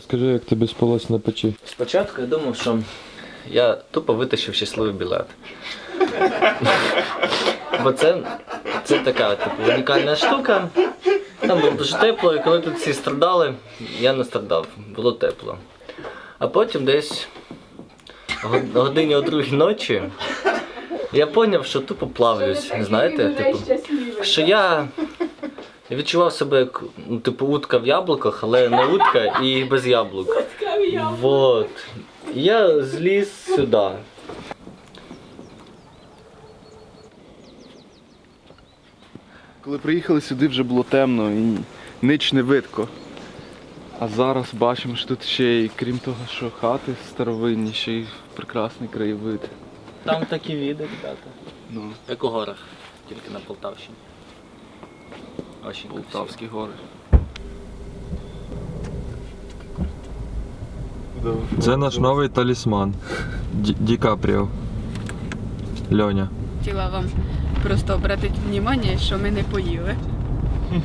Розкажи, як тобі спалось на печі. Спочатку я думав, що я тупо витащив щасливий білет. Бо це, це така типу, унікальна штука. Там було дуже тепло, і коли тут всі страдали, я не страдав, було тепло. А потім десь годині о другій ночі я зрозумів, що тупо плавлюсь. Знаєте, типу, що я відчував себе як ну, типу утка в яблуках, але не утка і без яблук. Вот. Я зліз сюди. Коли приїхали сюди, вже було темно і нич не видко. А зараз бачимо, що тут ще й, крім того, що хати старовинні, ще й прекрасний краєвид. Там такі віди, ребята. Ну, Як у горах, тільки на Полтавщині. Очень красиво. Полтавські гори. Це наш новий талісман. Ді- Ді Капріо. Льоня. Хотіла вам просто обратити увагу, що ми не поїли.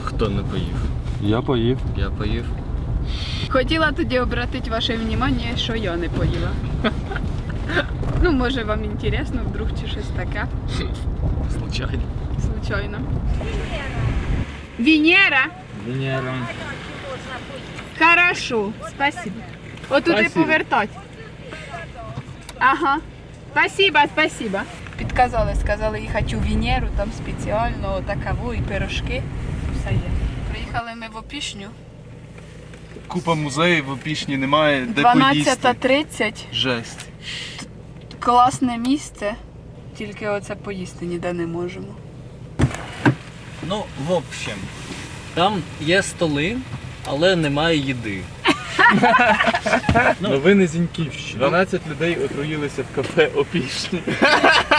Хто не поїв? Я поїв. Я поїв. Хотіла тоді обратити ваше увагу, що я не поїла. Ну, може вам інтересно, вдруг чи щось таке. Случайно. Случайно. Венера! Венера. Хорошо, спасибо. Отуди повертать. Ага. Спасибо, спасибо. Підказали, сказали їхати у Венеру, там спеціально такаво і пирожки. Все є. Приїхали ми в Опішню. Купа музеїв в Опішні немає, де поїсти. 12.30. Жесть. Класне місце. Тільки оце поїсти ніде не можемо. Ну, в общем, там є столи, але немає їди. Новини Зіньківщини. 12 людей отруїлися в кафе Опішні.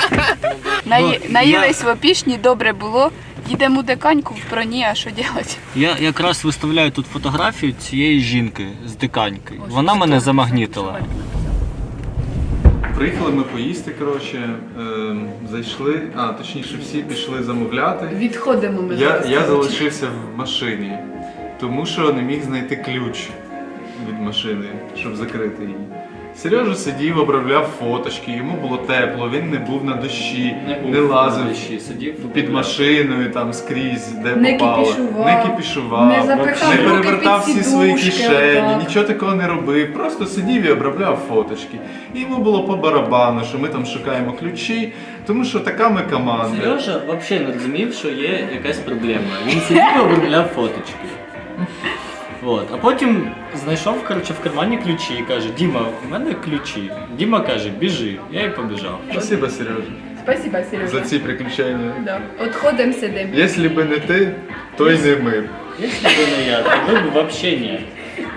Наї... Ну, Наїлись в Опішні, добре було. Їдемо диканьку в проні, а що робити? Я якраз виставляю тут фотографію цієї жінки з диканьки. Вона мене замагнітила. Приїхали ми поїсти, коротше, е, зайшли, а точніше всі пішли замовляти. Відходимо ми Я, зараз. я залишився в машині, тому що не міг знайти ключ від машини, щоб закрити її. Сережа сидів, обробляв фоточки, йому було тепло, він не був на дощі, не, лазив сидів під машиною там скрізь, де Не попало. кіпішував, не кіпішував, не запихав не перевертав всі свої кишені, отак. нічого такого не робив. Просто сидів і обробляв фоточки. І йому було по барабану, що ми там шукаємо ключі, тому що така ми команда. Сережа взагалі не розумів, що є якась проблема. Він сидів і обробляв фоточки. От. А потім знайшов коротше, в кармані ключі і каже: Діма, у мене ключі. Діма каже, біжи. Я і побіжав. Спасибо, Сережа, Спасибо, Сережа. за ці приключення. Да. Отходимо, сидимо. Якщо б не ти, то й не ми. Якщо б не я, то ви б взагалі ні.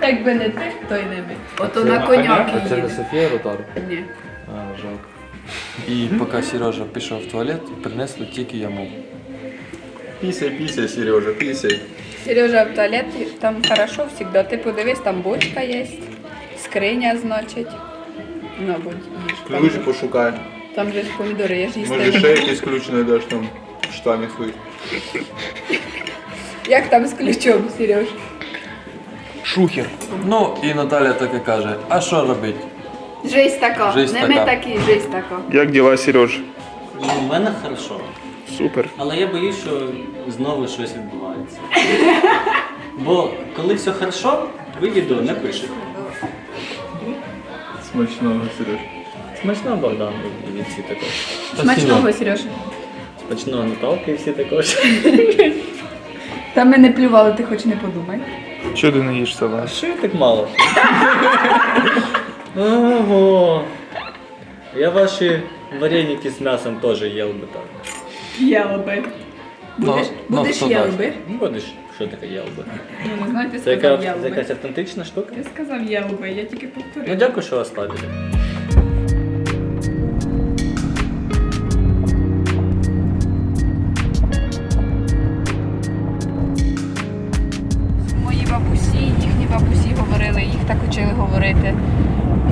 Якби не ти, то й не ми. Ото на коняки А це не їде. Софія Ротар? Ні. А, жалко. І поки Сережа пішов в туалет, принесли тільки йому. Пісяй, пісяй, Сережа, пісяй. Сережа в туалеті, там хорошо завжди. Ти подивись, там бочка є, скриня, значить. Мабуть, їж. Там, Ключ пошукай. там же ж помідори, я ж їсти. Може ще якийсь ключ знайдеш там в штані своїх. Як там з ключом, Сереж? Шухер. Ну і Наталя так і каже: а що робити? Жесть така. Жесть не ми такі, жесть така. Як діла, Сереж? Ну, у мене хорошо. Супер. Але я боюсь, що знову щось відбувається. Бо коли все хорошо, ви відео не пишете. Смачного, Сереж. Смачного Богдан і всі також. Смачного, Сережа. Смачного Наталки і всі також. Та ми не плювали, ти хоч не подумай. Чого ти не їш салат? Що я так мало? Ого. Я ваші вареники з м'ясом теж їв би так. Єлби. Будеш, Ну, будеш хто дасть? Ну, будеш, що таке їв би? Ну, не знаю, ти Це, сказав яка, це якась автентична штука? Ти сказав єлби, я тільки Ну дякую, що оставили. Мої бабусі, їхні бабусі говорили, їх так учили говорити.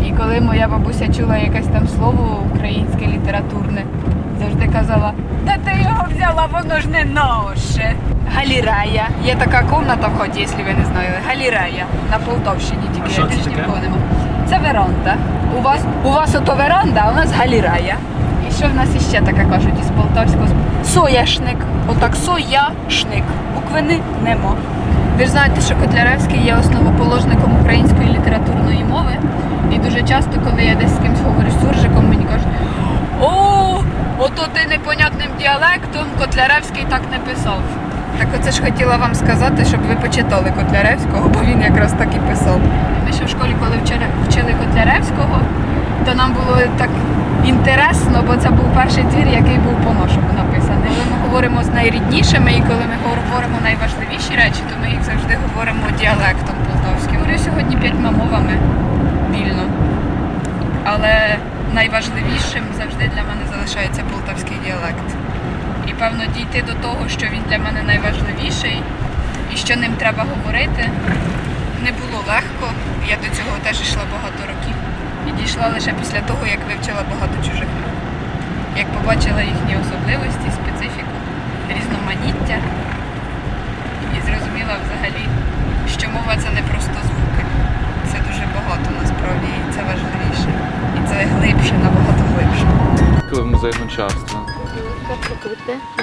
І коли моя бабуся чула якесь там слово українське літературне, завжди казала, де ти його взяла, воно ж не наше. Галірея. Є така комната в ході, якщо ви не знали. Галірея на Полтавщині тільки я більш в кого нема. Це веранда. У вас, у вас ото веранда, а у нас галірея. І що в нас іще таке кажуть із полтавського? Сояшник. Отак сояшник. Буквини нема. Ви ж знаєте, що Котляревський є основоположником української літературної мови. І дуже часто, коли я десь з кимось говорю з суржиком, мені кажуть, о, ото ти непонятним діалектом Котляревський так не писав. Так оце ж хотіла вам сказати, щоб ви почитали Котляревського, бо він якраз так і писав. Ми ще в школі, коли вчили, вчили Котляревського, то нам було так інтересно, бо це був перший твір, який був по-нашому написаний. Коли ми говоримо з найріднішими і коли ми говоримо найважливіші речі, то ми їх завжди говоримо діалектом полтавським. Говорю сьогодні п'ятьма мовами вільно. Але найважливішим завжди для мене залишається полтавський діалект. І певно дійти до того, що він для мене найважливіший і що ним треба говорити, не було легко. Я до цього теж йшла багато років. І дійшла лише після того, як вивчила багато чужих мов. Як побачила їхні особливості, Obrigada.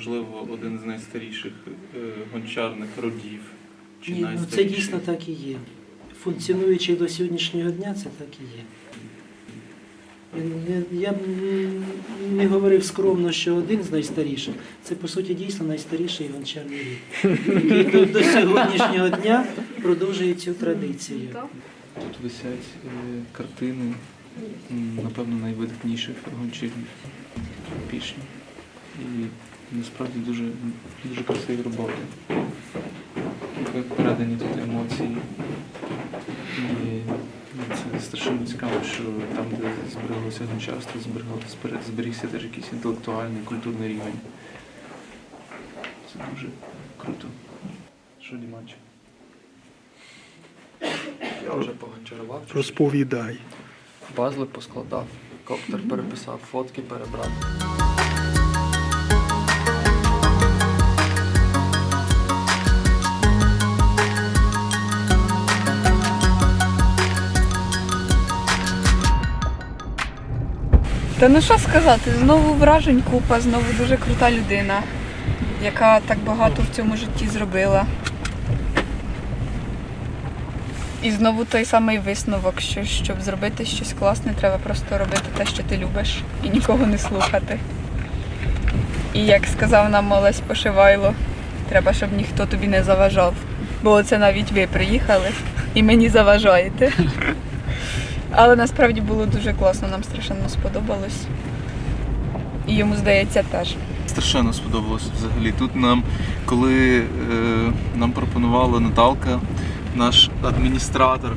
Можливо, один з найстаріших е, гончарних родів? Чи Ні, ну це дійсно так і є. Функціонуючи до сьогоднішнього дня, це так і є. Я, б не говорив скромно, що один з найстаріших. Це по суті дійсно найстаріший гончарний рід, який до, до сьогоднішнього дня продовжує цю традицію. Тут висять е, картини, напевно, найвидатніших гончарів пішні. І насправді дуже, дуже красиві роботи. Передані тут емоції. І це страшенно цікаво, що там, де збереглося гончарство, зберігся теж якийсь інтелектуальний, культурний рівень. Це дуже круто. Що, Діманчик? Я вже погончарував. Розповідай. Пазли поскладав, коптер переписав, фотки перебрав. Та ну що сказати, знову вражень купа, знову дуже крута людина, яка так багато в цьому житті зробила. І знову той самий висновок, що щоб зробити щось класне, треба просто робити те, що ти любиш, і нікого не слухати. І як сказав нам Олесь Пошивайло, треба, щоб ніхто тобі не заважав. Бо оце навіть ви приїхали і мені заважаєте. Але насправді було дуже класно, нам страшенно сподобалось. І йому здається теж. Страшенно сподобалося взагалі. Тут нам, коли е, нам пропонувала Наталка, наш адміністратор,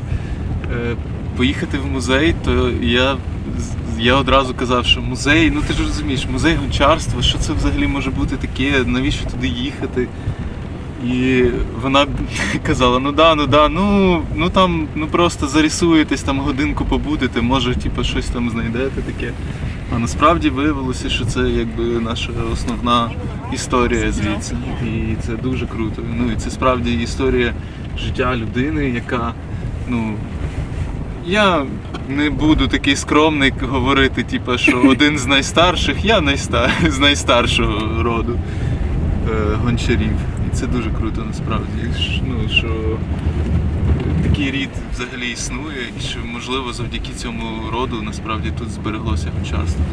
е, поїхати в музей, то я, я одразу казав, що музей, ну ти ж розумієш, музей гончарства, що це взагалі може бути таке, навіщо туди їхати? І вона казала: ну да, ну да, ну, ну там ну просто зарисуєтесь, там годинку побудете, може, типу, щось там знайдете таке. А насправді виявилося, що це якби наша основна історія звідси. І це дуже круто. Ну і це справді історія життя людини, яка, ну. Я не буду такий скромний говорити, типу, що один з найстарших, я найста... з найстаршого роду е, гончарів. Це дуже круто насправді. Ну, що такий рід взагалі існує, і що можливо завдяки цьому роду насправді тут збереглося гончарство.